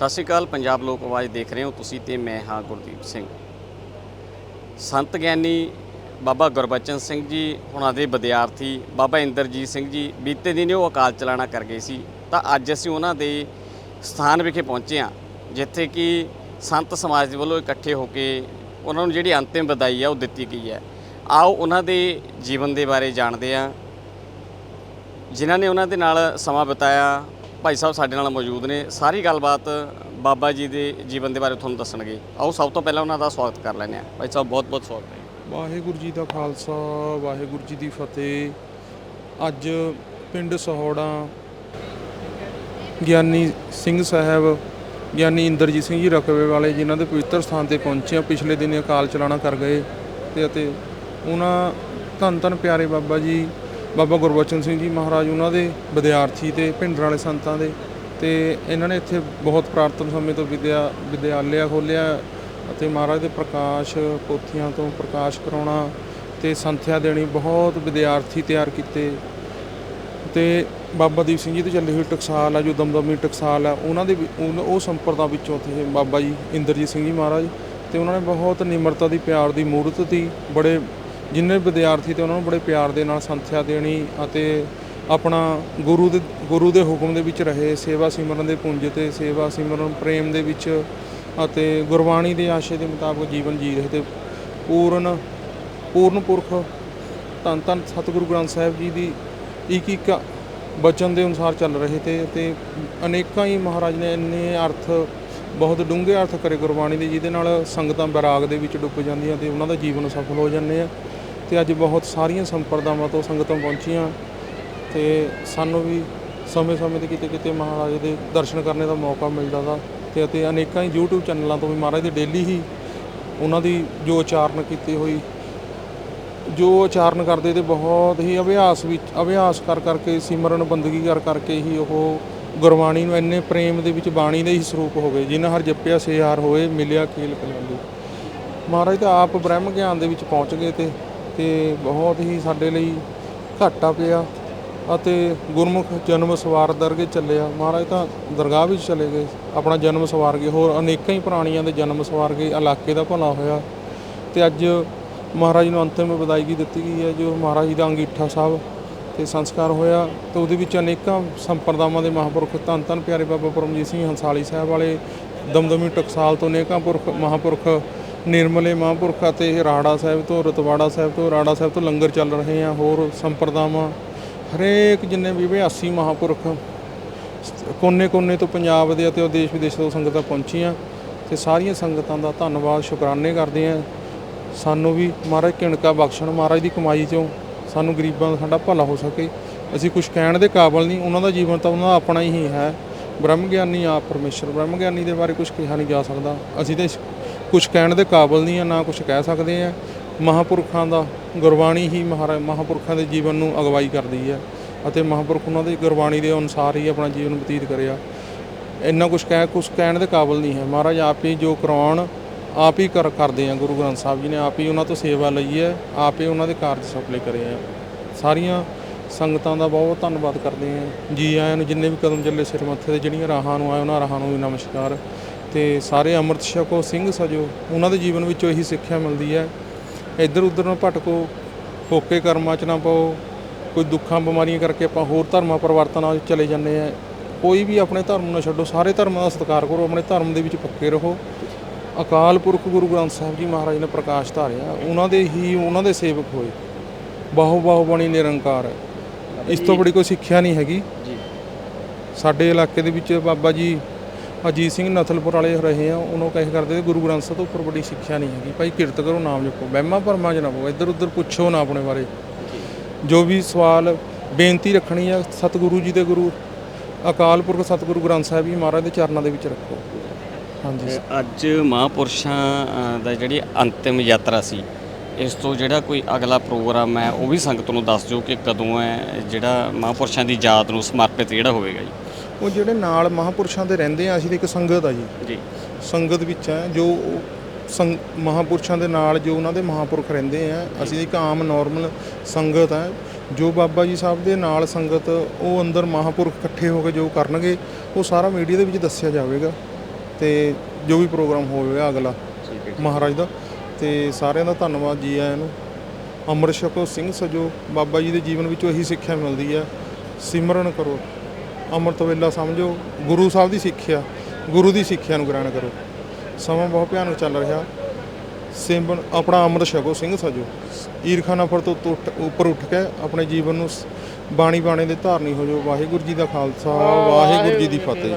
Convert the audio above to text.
ਸਤਿ ਸ਼੍ਰੀ ਅਕਾਲ, ਪੰਜਾਬ ਲੋਕ ਆਵਾਜ਼ ਦੇਖ ਰਹੇ ਹੋ ਤੁਸੀਂ ਤੇ ਮੈਂ ਹਾਂ ਗੁਰਦੀਪ ਸਿੰਘ। ਸੰਤ ਗਿਆਨੀ ਬਾਬਾ ਗੁਰਬਚਨ ਸਿੰਘ ਜੀ, ਉਹਨਾਂ ਦੇ ਵਿਦਿਆਰਥੀ ਬਾਬਾ ਇੰਦਰਜੀਤ ਸਿੰਘ ਜੀ, ਬੀਤੇ ਦਿਨ ਉਹ ਅਕਾਲ ਚਲਾਣਾ ਕਰ ਗਏ ਸੀ। ਤਾਂ ਅੱਜ ਅਸੀਂ ਉਹਨਾਂ ਦੇ ਸਥਾਨ ਵਿਖੇ ਪਹੁੰਚੇ ਹਾਂ, ਜਿੱਥੇ ਕਿ ਸੰਤ ਸਮਾਜ ਦੇ ਵੱਲੋਂ ਇਕੱਠੇ ਹੋ ਕੇ ਉਹਨਾਂ ਨੂੰ ਜਿਹੜੀ ਅੰਤਿਮ ਵਿਦਾਈ ਹੈ ਉਹ ਦਿੱਤੀ ਗਈ ਹੈ। ਆਓ ਉਹਨਾਂ ਦੇ ਜੀਵਨ ਦੇ ਬਾਰੇ ਜਾਣਦੇ ਹਾਂ। ਜਿਨ੍ਹਾਂ ਨੇ ਉਹਨਾਂ ਦੇ ਨਾਲ ਸਮਾਂ ਬਿਤਾਇਆ ਭਾਈ ਸਾਹਿਬ ਸਾਡੇ ਨਾਲ ਮੌਜੂਦ ਨੇ। ਸਾਰੀ ਗੱਲਬਾਤ ਬਾਬਾ ਜੀ ਦੇ ਜੀਵਨ ਦੇ ਬਾਰੇ ਤੁਹਾਨੂੰ ਦੱਸਣਗੇ। ਆਓ ਸਭ ਤੋਂ ਪਹਿਲਾਂ ਉਹਨਾਂ ਦਾ ਸਵਾਗਤ ਕਰ ਲੈਂਦੇ ਹਾਂ। ਭਾਈ ਸਾਹਿਬ, ਬਹੁਤ ਬਹੁਤ ਸਵਾਗਤ ਹੈ ਵਾਹਿਗੁਰੂ ਜੀ ਦਾ ਖਾਲਸਾ, ਵਾਹਿਗੁਰੂ ਜੀ ਦੀ ਫਤਿਹ। ਅੱਜ ਪਿੰਡ ਸਹੌੜਾ ਗਿਆਨੀ ਸਿੰਘ ਸਾਹਿਬ, ਗਿਆਨੀ ਇੰਦਰਜੀਤ ਸਿੰਘ ਜੀ ਰਕਬੇ ਵਾਲੇ ਜਿਨ੍ਹਾਂ ਦੇ ਪਵਿੱਤਰ ਸਥਾਨ ਤੇ ਪਹੁੰਚੇ ਆ ਪਿਛਲੇ ਦਿਨ ਅਕਾਲ ਚਲਾਣਾ ਕਰ ਗਏ ਤੇ ਅਤੇ ਉਹਨਾਂ ਧੰਨ ਧੰਨ ਪਿਆਰੇ ਬਾਬਾ ਜੀ ਬਾਬਾ ਗੁਰਬਚਨ ਸਿੰਘ ਜੀ ਮਹਾਰਾਜ ਉਹਨਾਂ ਦੇ ਵਿਦਿਆਰਥੀ ਤੇ ਭਿੰਡਰ ਵਾਲੇ ਸੰਤਾਂ ਦੇ ਤੇ ਇਹਨਾਂ ਨੇ ਇੱਥੇ ਬਹੁਤ ਪ੍ਰਾਰਥਨਾ ਸਮੇਂ ਤੋਂ ਵਿਦਿਆ ਵਿਦਿਆਲਿਆ ਖੋਲ੍ਹਿਆ ਅਤੇ ਮਹਾਰਾਜ ਦੇ ਪ੍ਰਕਾਸ਼ ਪੋਥੀਆਂ ਤੋਂ ਪ੍ਰਕਾਸ਼ ਕਰਾਉਣਾ ਤੇ ਸੰਥਿਆ ਦੇਣੀ ਬਹੁਤ ਵਿਦਿਆਰਥੀ ਤਿਆਰ ਕੀਤੇ। ਤੇ ਬਾਬਾ ਦੀਪ ਸਿੰਘ ਜੀ ਤੇ ਚੱਲੀ ਹੋਈ ਟਕਸਾਲ ਆ, ਜੋ ਦਮਦਮੀ ਟਕਸਾਲ ਆ, ਉਹਨਾਂ ਦੇ ਵੀ- ਉਹ ਸੰਪਰਦਾ ਵਿੱਚੋਂ ਤੇ ਬਾਬਾ ਜੀ ਇੰਦਰਜੀਤ ਸਿੰਘ ਜੀ ਮਹਾਰਾਜ ਤੇ ਉਹਨਾਂ ਨੇ ਬਹੁਤ ਨਿਮਰਤਾ ਦੀ ਪਿਆਰ ਦੀ ਮੂਰਤ ਦੀ ਬੜੇ ਜਿੰਨੇ ਵਿਦਿਆਰਥੀ ਤੇ ਉਹਨਾਂ ਨੂੰ ਬੜੇ ਪਿਆਰ ਦੇ ਨਾਲ ਸੰਥਿਆ ਦੇਣੀ ਅਤੇ ਆਪਣਾ ਗੁਰੂ ਦੇ ਗੁਰੂ ਦੇ ਹੁਕਮ ਦੇ ਵਿੱਚ ਰਹੇ, ਸੇਵਾ ਸਿਮਰਨ ਦੇ ਪੁੰਜ ਤੇ ਸੇਵਾ ਸਿਮਰਨ ਪ੍ਰੇਮ ਦੇ ਵਿੱਚ ਅਤੇ ਗੁਰਬਾਣੀ ਦੇ ਆਸ਼ੇ ਦੇ ਮੁਤਾਬਕ ਜੀਵਨ ਜੀ ਰਹੇ ਤੇ ਪੂਰਨ ਪੂਰਨ ਪੁਰਖ ਧੰਨ ਧੰਨ ਸਤਿਗੁਰੂ ਗ੍ਰੰਥ ਸਾਹਿਬ ਜੀ ਦੀ ਇੱਕ ਇੱਕ ਬਚਨ ਦੇ ਅਨੁਸਾਰ ਚੱਲ ਰਹੇ ਤੇ ਤੇ ਅਨੇਕਾਂ ਹੀ ਮਹਾਰਾਜ ਨੇ ਇੰਨੇ ਅਰਥ, ਬਹੁਤ ਡੂੰਘੇ ਅਰਥ ਕਰੇ ਗੁਰਬਾਣੀ ਦੇ, ਜਿਹਦੇ ਨਾਲ ਸੰਗਤਾਂ ਬੈਰਾਗ ਦੇ ਵਿੱਚ ਡੁੱਬ ਜਾਂਦੀਆਂ ਤੇ ਉਹਨਾਂ ਦਾ ਜੀਵਨ ਸਫਲ ਹੋ ਜਾਂਦੇ ਆ। ਤੇ ਅੱਜ ਬਹੁਤ ਸਾਰੀਆਂ ਸੰਪਰਦਾਵਾਂ ਤੋਂ ਸੰਗਤਾਂ ਪਹੁੰਚੀਆਂ ਤੇ ਸਾਨੂੰ ਵੀ ਸਮੇਂ-ਸਮੇਂ ਤੇ ਕਿਤੇ ਕਿਤੇ ਮਹਾਰਾਜ ਦੇ ਦਰਸ਼ਨ ਕਰਨੇ ਦਾ ਮੌਕਾ ਮਿਲਦਾ ਵਾ ਤੇ ਅਤੇ ਅਨੇਕਾਂ ਹੀ YouTube ਚੈਨਲਾਂ ਤੋਂ ਵੀ ਮਹਾਰਾਜ ਦੇ ਡੇਲੀ ਹੀ ਉਹਨਾਂ ਦੀ ਜੋ ਉਚਾਰਨ ਕੀਤੀ ਹੋਈ, ਜੋ ਉਚਾਰਨ ਕਰਦੇ ਤੇ ਬਹੁਤ ਹੀ ਅਭਿਆਸ ਵਿੱਚ, ਅਭਿਆਸ ਕਰ ਕਰਕੇ, ਸਿਮਰਨ, ਬੰਦਗੀ ਕਰ ਕਰਕੇ ਹੀ ਉਹ ਗੁਰਬਾਣੀ ਨੂੰ ਇੰਨੇ ਪ੍ਰੇਮ ਦੇ ਵਿੱਚ ਬਾਣੀ ਦੇ ਹੀ ਸਰੂਪ ਹੋ ਗਏ, ਜਿਨ੍ਹਾਂ ਹਰ ਜਪਿਆ ਸਿਆਰ ਹੋਏ, ਮਿਲਿਆ ਕੀਲ ਕਲਾਲੀ ਮਹਾਰਾਜ ਤਾਂ ਆਪ ਬ੍ਰਹਮ ਗਿਆਨ ਦੇ ਵਿੱਚ ਪਹੁੰਚ ਗਏ ਤੇ ਤੇ ਬਹੁਤ ਹੀ ਸਾਡੇ ਲਈ ਘਾਟਾ ਪਿਆ ਅਤੇ ਗੁਰਮੁਖ ਜਨਮ ਸਵਾਰ ਦਰਗੇ ਚੱਲਿਆ। ਮਹਾਰਾਜ ਤਾਂ ਦਰਗਾਹ ਵਿੱਚ ਚਲੇ ਗਏ। ਆਪਣਾ ਜਨਮ ਸਵਾਰ ਗਏ। ਹੋਰ ਅਨੇਕਾਂ ਹੀ ਪ੍ਰਾਣੀਆਂ ਦੇ ਜਨਮ ਸਵਾਰ ਗਏ। ਇਲਾਕੇ ਦਾ ਭਲਾ ਹੋਇਆ। ਤੇ ਅੱਜ ਮਹਾਰਾਜ ਨੂੰ ਅੰਤਿਮ ਵਿਦਾਇਗੀ ਦਿੱਤੀ ਗਈ ਹੈ, ਜੋ ਮਹਾਰਾਜ ਦਾ ਅੰਗੀਠਾ ਸਾਹਿਬ ਤੇ ਸੰਸਕਾਰ ਹੋਇਆ ਤੇ ਉਹਦੇ ਵਿੱਚ ਅਨੇਕਾਂ ਸੰਪਰਦਾਵਾਂ ਦੇ ਮਹਾਂਪੁਰਖ ਧੰਨ ਧੰਨ ਪਿਆਰੇ ਬਾਬਾ ਪਰਮਜੀਤ ਸਿੰਘ ਹੰਸਾਲੀ ਸਾਹਿਬ ਵਾਲੇ, ਦਮਦਮੀ ਟਕਸਾਲ ਤੋਂ ਅਨੇਕਾਂ ਪੁਰਖ ਮਹਾਂਪੁਰਖ ਨਿਰਮਲੇ ਮਹਾਂਪੁਰਖ ਅਤੇ ਰਾੜਾ ਸਾਹਿਬ ਤੋਂ, ਰਤਵਾੜਾ ਸਾਹਿਬ ਤੋਂ, ਰਾੜਾ ਸਾਹਿਬ ਤੋਂ ਲੰਗਰ ਚੱਲ ਰਹੇ ਆ, ਹੋਰ ਸੰਪਰਦਾਵਾਂ, ਹਰੇਕ ਜਿੰਨੇ ਵੀ 82 ਮਹਾਂਪੁਰਖ ਕੋਨੇ-ਕੋਨੇ ਤੋਂ ਪੰਜਾਬ ਦੇ ਅਤੇ ਉਹ ਦੇਸ਼ ਵਿਦੇਸ਼ ਤੋਂ ਸੰਗਤਾਂ ਪਹੁੰਚੀਆਂ ਤੇ ਸਾਰੀਆਂ ਸੰਗਤਾਂ ਦਾ ਧੰਨਵਾਦ, ਸ਼ੁਕਰਾਨੇ ਕਰਦੇ ਆ। ਸਾਨੂੰ ਵੀ ਮਹਾਰਾਜ ਕਿਣਕਾ ਬਖਸ਼ਣ, ਮਹਾਰਾਜ ਦੀ ਕਮਾਈ ਚੋਂ ਸਾਨੂੰ ਗਰੀਬਾਂ ਦਾ ਸਾਡਾ ਭਲਾ ਹੋ ਸਕੇ। ਅਸੀਂ ਕੁਝ ਕਹਿਣ ਦੇ ਕਾਬਲ ਨਹੀਂ, ਉਹਨਾਂ ਦਾ ਜੀਵਨ ਤਾਂ ਉਹਨਾਂ ਦਾ ਆਪਣਾ ਹੀ ਹੈ। ਬ੍ਰਹਮ ਗਿਆਨੀ ਆ ਪਰਮੇਸ਼ਰ ਬ੍ਰਹਮ ਗਿਆਨੀ ਦੇ ਬਾਰੇ ਕੁਝ ਕਿਹਾ ਨਹੀਂ ਜਾ ਸਕਦਾ। ਅਸੀਂ ਤਾਂ ਕੁਝ ਕਹਿਣ ਦੇ ਕਾਬਲ ਨਹੀਂ ਆ, ਨਾ ਕੁਝ ਕਹਿ ਸਕਦੇ ਆ। ਮਹਾਪੁਰਖਾਂ ਦਾ ਗੁਰਬਾਣੀ ਹੀ ਮਹਾਰਾਜ ਮਹਾਪੁਰਖਾਂ ਦੇ ਜੀਵਨ ਨੂੰ ਅਗਵਾਈ ਕਰਦੀ ਹੈ ਅਤੇ ਮਹਾਪੁਰਖ ਉਹਨਾਂ ਦੀ ਗੁਰਬਾਣੀ ਦੇ ਅਨੁਸਾਰ ਹੀ ਆਪਣਾ ਜੀਵਨ ਬਤੀਤ ਕਰਿਆ। ਇੰਨਾ ਕੁਝ ਕਹਿ ਕੁਝ ਕਹਿਣ ਦੇ ਕਾਬਲ ਨਹੀਂ ਹੈ। ਮਹਾਰਾਜ ਆਪ ਹੀ ਜੋ ਕਰਾਉਣ, ਆਪ ਹੀ ਕਰ, ਕਰਦੇ ਆ। ਗੁਰੂ ਗ੍ਰੰਥ ਸਾਹਿਬ ਜੀ ਨੇ ਆਪ ਹੀ ਉਹਨਾਂ ਤੋਂ ਸੇਵਾ ਲਈ ਹੈ, ਆਪ ਹੀ ਉਹਨਾਂ ਦੇ ਕਾਰਜ ਸਫਲੇ ਕਰੇ ਆ। ਸਾਰੀਆਂ ਸੰਗਤਾਂ ਦਾ ਬਹੁਤ ਧੰਨਵਾਦ ਕਰਦੇ ਆ। ਜੀ ਆਇਆਂ ਨੂੰ ਜਿੰਨੇ ਵੀ ਕਦਮ ਚੱਲੇ ਸਿਰ ਮੱਥੇ ਤੇ, ਜਿਹੜੀਆਂ ਰਾਹਾਂ ਨੂੰ ਆਏ, ਉਹਨਾਂ ਰਾਹਾਂ ਨੂੰ ਵੀ ਨਮਸਕਾਰ। ਤੇ ਸਾਰੇ ਅੰਮ੍ਰਿਤ ਛਕੋ ਸਿੰਘ ਸਜੋ ਉਹਨਾਂ ਦੇ ਜੀਵਨ ਵਿੱਚੋਂ ਇਹੀ ਸਿੱਖਿਆ ਮਿਲਦੀ ਹੈ। ਇੱਧਰ ਉੱਧਰ ਨਾ ਭਟਕੋ ਹੋਕੇ ਕਰਮਾਂ 'ਚ ਨਾ ਪਾਓ ਕੋਈ ਦੁੱਖਾਂ ਬਿਮਾਰੀਆਂ ਕਰਕੇ ਆਪਾਂ ਹੋਰ ਧਰਮਾਂ ਪਰਿਵਰਤਨਾਂ 'ਚ ਚਲੇ ਜਾਂਦੇ ਆ ਕੋਈ ਵੀ ਆਪਣੇ ਧਰਮ ਨੂੰ ਨਾ ਛੱਡੋ ਸਾਰੇ ਧਰਮਾਂ ਦਾ ਸਤਿਕਾਰ ਕਰੋ ਆਪਣੇ ਧਰਮ ਦੇ ਵਿੱਚ ਪੱਕੇ ਰਹੋ। ਅਕਾਲ ਪੁਰਖ ਗੁਰੂ ਗ੍ਰੰਥ ਸਾਹਿਬ ਜੀ ਮਹਾਰਾਜ ਨੇ ਪ੍ਰਕਾਸ਼ ਧਾਰਿਆ ਉਹਨਾਂ ਦੇ ਹੀ ਉਹਨਾਂ ਦੇ ਸੇਵਕ ਹੋਏ। ਬਾਹੋ ਬਾਹੋ ਬਣੀ ਨਿਰੰਕਾਰ। ਹੈ ਇਸ ਤੋਂ ਬੜੀ ਕੋਈ ਸਿੱਖਿਆ ਨਹੀਂ ਹੈਗੀ। ਜੀ। ਸਾਡੇ ਇਲਾਕੇ ਦੇ ਵਿੱਚ ਬਾਬਾ ਜੀ ਅਜੀਤ ਸਿੰਘ ਨਥਲਪੁਰ ਵਾਲੇ ਰਹੇ ਆ ਉਹਨੂੰ ਕਹੇ ਕਰਦੇ ਤੇ ਗੁਰੂ ਗ੍ਰੰਥ ਸਾਹਿਬ ਤੋਂ ਉੱਪਰ ਬੜੀ ਸਿੱਖਿਆ ਨਹੀਂ ਹੈਗੀ। ਭਾਈ ਕਿਰਤ ਕਰੋ ਨਾਮ ਜਪੋ। ਵਹਿਮਾਂ ਭਰਮਾਂ 'ਚ ਨਾ ਪਵੋ। ਇੱਧਰ ਉੱਧਰ ਪੁੱਛੋ ਨਾ ਆਪਣੇ ਬਾਰੇ। ਜੋ ਵੀ ਸਵਾਲ ਬੇਨਤੀ ਰੱਖਣੀ ਆ ਸਤਿਗੁਰੂ ਜੀ ਦੇ ਗੁਰੂ ਅਕਾਲ ਪੁਰਖ ਸਤਿਗੁਰੂ ਗ੍ਰੰਥ ਸਾਹਿਬ ਜੀ ਮਹਾਰਾਜ ਦੇ ਚਰਨਾਂ ਦੇ ਵਿੱਚ ਰੱਖੋ। ਹਾਂਜੀ ਅੱਜ ਮਹਾਂਪੁਰਸ਼ਾਂ ਦਾ ਜਿਹੜੀ ਅੰਤਿਮ ਯਾਤਰਾ ਸੀ ਇਸ ਤੋਂ ਜਿਹੜਾ ਕੋਈ ਅਗਲਾ ਪ੍ਰੋਗਰਾਮ ਹੈ ਉਹ ਵੀ ਸੰਗਤ ਨੂੰ ਦੱਸ ਦਿਓ ਕਿ ਕਦੋਂ ਹੈ ਜਿਹੜਾ ਮਹਾਂਪੁਰਸ਼ਾਂ ਦੀ ਯਾਦ ਨੂੰ ਸਮਰਪਿਤ ਜਿਹੜਾ ਹੋਵੇਗਾ ਜੀ। ਉਹ ਜਿਹੜੇ ਨਾਲ ਮਹਾਪੁਰਸ਼ਾਂ ਦੇ ਰਹਿੰਦੇ ਆ ਅਸੀਂ ਤਾਂ ਇੱਕ ਸੰਗਤ ਆ ਜੀ। ਜੀ। ਸੰਗਤ ਵਿੱਚ ਹੈ ਜੋ ਮਹਾਪੁਰਸ਼ਾਂ ਦੇ ਨਾਲ ਜੋ ਉਹਨਾਂ ਦੇ ਮਹਾਪੁਰਖ ਰਹਿੰਦੇ ਆ ਅਸੀਂ ਇੱਕ ਆਮ ਨਾਰਮਲ ਸੰਗਤ ਹੈ ਜੋ ਬਾਬਾ ਜੀ ਸਾਹਿਬ ਦੇ ਨਾਲ ਸੰਗਤ ਉਹ ਅੰਦਰ ਮਹਾਪੁਰਖ ਇਕੱਠੇ ਹੋ ਕੇ ਜੋ ਕਰਨਗੇ ਉਹ ਸਾਰਾ ਮੀਡੀਆ ਦੇ ਵਿੱਚ ਦੱਸਿਆ ਜਾਵੇਗਾ। ਤੇ ਜੋ ਵੀ ਪ੍ਰੋਗਰਾਮ ਹੋਵੇਗਾ ਅਗਲਾ ਮਹਾਰਾਜ ਦਾ। ਤੇ ਸਾਰਿਆਂ ਦਾ ਧੰਨਵਾਦ ਜੀ ਆਇਆਂ ਨੂੰ। ਅੰਮ੍ਰਿਤ ਛਕੋ ਸਿੰਘ ਸਜੋ। ਬਾਬਾ ਜੀ ਦੇ ਜੀਵਨ ਵਿੱਚੋਂ ਇਹੀ ਸਿੱਖਿਆ ਮਿਲਦੀ ਹੈ ਸਿਮਰਨ ਕਰੋ। ਅੰਮ੍ਰਿਤ ਵੇਲਾ ਸਮਝੋ ਗੁਰੂ ਸਾਹਿਬ ਦੀ ਸਿੱਖਿਆ ਗੁਰੂ ਦੀ ਸਿੱਖਿਆ ਨੂੰ ਗ੍ਰਹਿਣ ਕਰੋ। ਸਮਾਂ ਬਹੁਤ ਭਿਆਨਕ ਚੱਲ ਰਿਹਾ। ਸਿਮਰਨ ਆਪਣਾ ਅੰਮ੍ਰਿਤ ਛਕੋ ਸਿੰਘ ਸਜੋ। ਈਰਖਾ ਨਫ਼ਰਤ ਤੋਂ ਉੱਪਰ ਉੱਠ ਕੇ ਆਪਣੇ ਜੀਵਨ ਨੂੰ ਬਾਣੀ ਬਾਣੇ ਦੇ ਧਾਰਨੀ ਹੋ ਜਾਓ। ਵਾਹਿਗੁਰੂ ਜੀ ਦਾ ਖਾਲਸਾ ਵਾਹਿਗੁਰੂ ਜੀ ਦੀ ਫਤਿਹ।